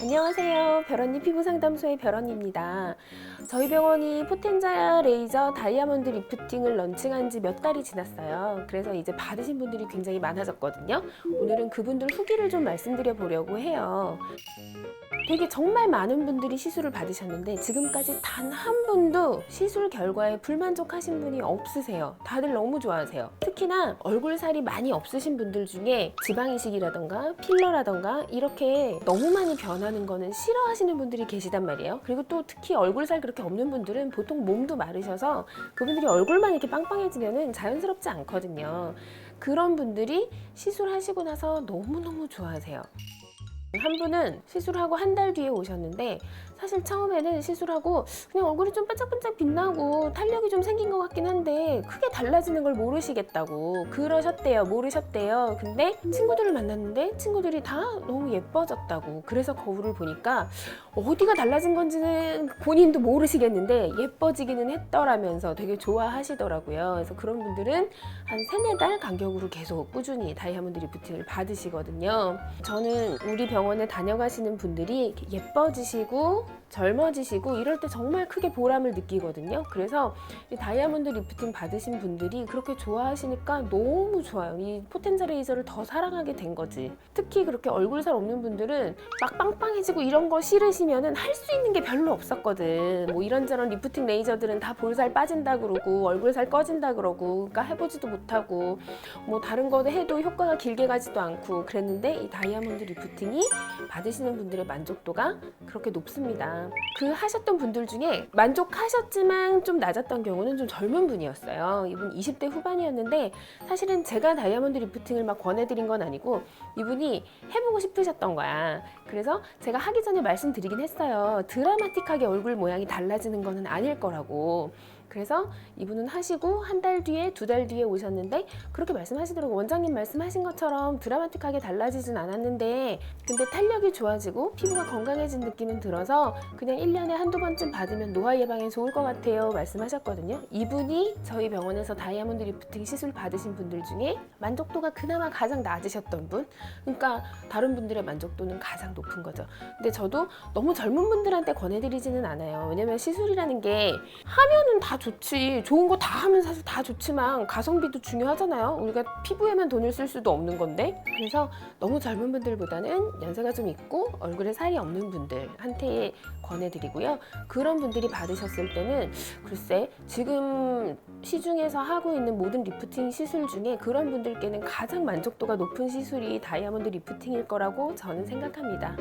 안녕하세요. 별언니 피부상담소의 별언니입니다. 저희 병원이 포텐자 레이저 다이아몬드 리프팅을 런칭한 지 몇 달이 지났어요. 그래서 이제 받으신 분들이 굉장히 많아졌거든요. 오늘은 그분들 후기를 좀 말씀드려 보려고 해요. 되게 정말 많은 분들이 시술을 받으셨는데 지금까지 단 한 분도 시술 결과에 불만족하신 분이 없으세요. 다들 너무 좋아하세요. 특히나 얼굴 살이 많이 없으신 분들 중에 지방 이식이라던가 필러라던가 이렇게 너무 많이 변 하는 거는 싫어하시는 분들이 계시단 말이에요. 그리고 또 특히 얼굴 살 그렇게 없는 분들은 보통 몸도 마르셔서 그분들이 얼굴만 이렇게 빵빵해지면은 자연스럽지 않거든요. 그런 분들이 시술하시고 나서 너무너무 좋아하세요. 한 분은 시술하고 한 달 뒤에 오셨는데 사실 처음에는 시술하고 그냥 얼굴이 좀 반짝반짝 빛나고 탄력이 좀 생긴 것 같긴 한데 크게 달라지는 걸 모르시겠다고. 그러셨대요 모르셨대요. 근데 친구들을 만났는데 친구들이 다 너무 예뻐졌다고. 그래서 거울을 보니까 어디가 달라진 건지는 본인도 모르시겠는데 예뻐지기는 했더라면서 되게 좋아하시더라고요. 그래서 그런 분들은 한 세네 달 간격으로 계속 꾸준히 다이아몬드 리프팅을 받으시거든요. 저는 우리 병원 에 다녀가시는 분들이 예뻐지시고 젊어지시고 이럴 때 정말 크게 보람을 느끼거든요. 그래서 이 다이아몬드 리프팅 받으신 분들이 그렇게 좋아하시니까 너무 좋아요. 이 포텐자 레이저를 더 사랑하게 된 거지. 특히 그렇게 얼굴 살 없는 분들은 막 빵빵해지고 이런 거 싫으시면은 할 수 있는 게 별로 없었거든. 뭐 이런저런 리프팅 레이저들은 다 볼살 빠진다 그러고 얼굴 살 꺼진다 그러고 그러니까 해보지도 못하고 뭐 다른 거도 해도 효과가 길게 가지도 않고 그랬는데 이 다이아몬드 리프팅이 받으시는 분들의 만족도가 그렇게 높습니다. 그 하셨던 분들 중에 만족하셨지만 좀 낮았던 경우는 좀 젊은 분이었어요. 이분 20대 후반이었는데 사실은 제가 다이아몬드 리프팅을 막 권해드린 건 아니고 이분이 해보고 싶으셨던 거야. 그래서 제가 하기 전에 말씀드리긴 했어요. 드라마틱하게 얼굴 모양이 달라지는 거는 아닐 거라고. 그래서 이분은 하시고 한 달 뒤에 두 달 뒤에 오셨는데 그렇게 말씀하시더라고요. 원장님 말씀하신 것처럼 드라마틱하게 달라지진 않았는데 근데 탄력이 좋아지고 피부가 건강해진 느낌은 들어서 그냥 1년에 한두 번쯤 받으면 노화 예방에 좋을 것 같아요 말씀하셨거든요. 이분이 저희 병원에서 다이아몬드 리프팅 시술 받으신 분들 중에 만족도가 그나마 가장 낮으셨던 분 그러니까 다른 분들의 만족도는 가장 높은 거죠. 근데 저도 너무 젊은 분들한테 권해드리지는 않아요. 왜냐면 시술이라는 게 하면은 다 좋지. 좋은 거 다 하면 사실 다 좋지만 가성비도 중요하잖아요. 우리가 피부에만 돈을 쓸 수도 없는 건데. 그래서 너무 젊은 분들보다는 연세가 좀 있고 얼굴에 살이 없는 분들한테 권해드리고요. 그런 분들이 받으셨을 때는 글쎄 지금 시중에서 하고 있는 모든 리프팅 시술 중에 그런 분들께는 가장 만족도가 높은 시술이 다이아몬드 리프팅일 거라고 저는 생각합니다.